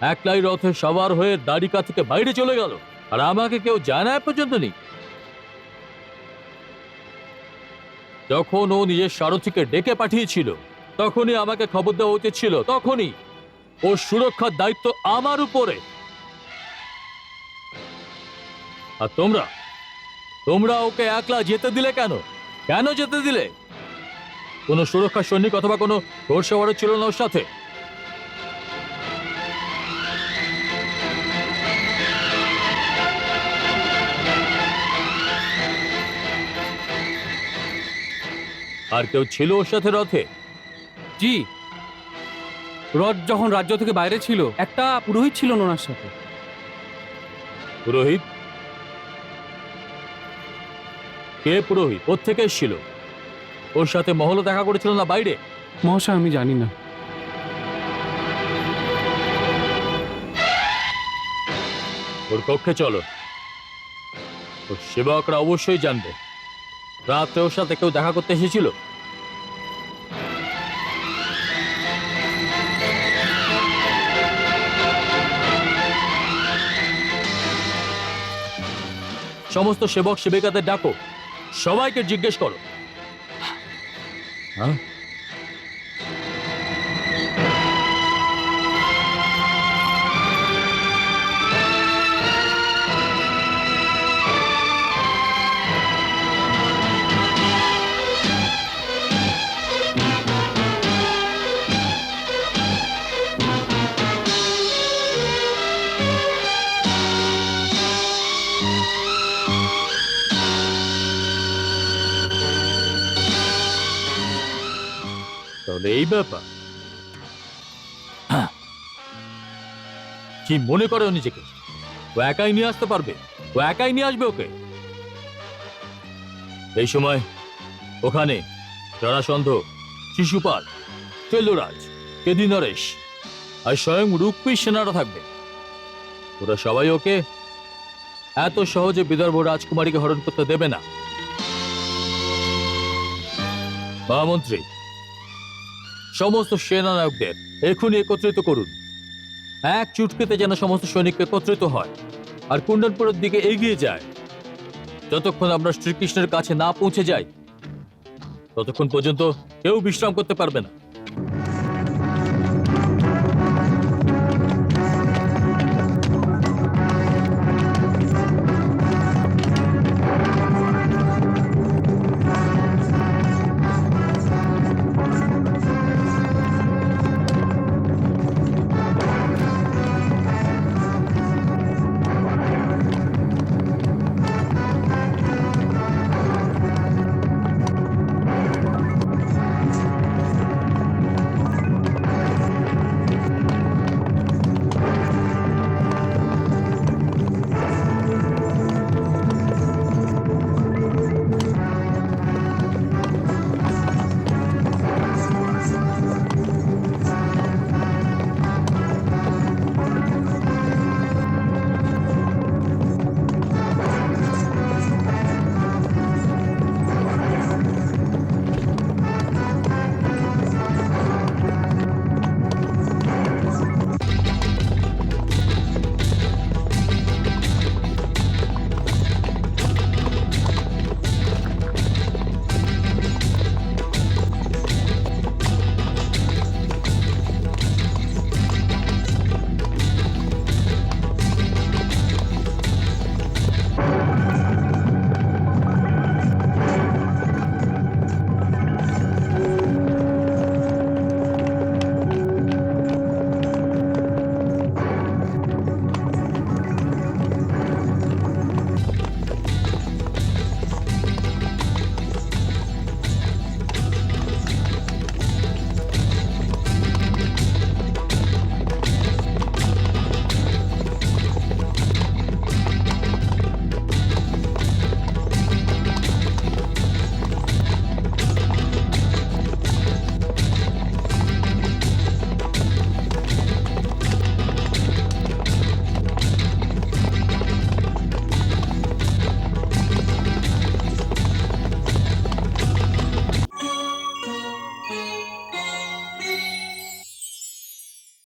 একলাই রথে সবার হয়ে দ্বারিকা থেকে বাইরে চলে গেল। আর আমাকে কেউ জানায় পর্যন্ত নেই। যখন ও নিজের সারথীকে ডেকে পাঠিয়েছিল, তখনই আমাকে খবর দেওয়া উচিত ছিল, তখনই ওর সুরক্ষার দায়িত্ব আমার উপরে। আর তোমরা? তোমরা ওকে একলা যেতে দিলে কেন? কেন যেতে দিলে? কোনো সুরক্ষা সৈনিক অথবা কোনো ঘোড়সওয়ারও ছিল না ওর সাথে। আর কেউ ছিল ওর সাথে রথে? জি। রথ যখন রাজ্য থেকে বাইরে ছিল একটা পুরোহিত ছিল ওনার সাথে। পুরোহিত? কে পুরোহিত? ওর থেকে এসেছিল? ওর সাথে মহল দেখা করেছিল না বাইরে? মহাশয় আমি জানি না। ওর কক্ষে চলো। ওর সেবকরা অবশ্যই জানবে। রাত্রে ওর সাথে কেউ দেখা করতে এসেছিল? সমস্ত সেবক সেবিকাদের ডাকো। সবাইকে জিজ্ঞেস করো। হ্যাঁ? তাহলে এই ব্যাপার। কি মনে করে নিজেকে? ও একাই নিয়ে আসতে পারবে? ও একাই নিয়ে আসবে ওকে? এই সময় ওখানে জরাসন্ধ শিশুপাল তেলুরাজ কেদি নরেশ আর স্বয়ং রূপী সেনারা থাকবে। ওরা সবাই ওকে এত সহজে বিদর্ভ রাজকুমারীকে হরণ করতে দেবে না। মহামন্ত্রী সমস্ত সেনানায়কদের এখনই একত্রিত করুন। এক চুটকিতে যেন সমস্ত সৈনিক একত্রিত হয় আর কুণ্ডনপুরের দিকে এগিয়ে যায়। যতক্ষণ আমরা শ্রীকৃষ্ণের কাছে না পৌঁছে যাই, ততক্ষণ পর্যন্ত কেউ বিশ্রাম করতে পারবে না।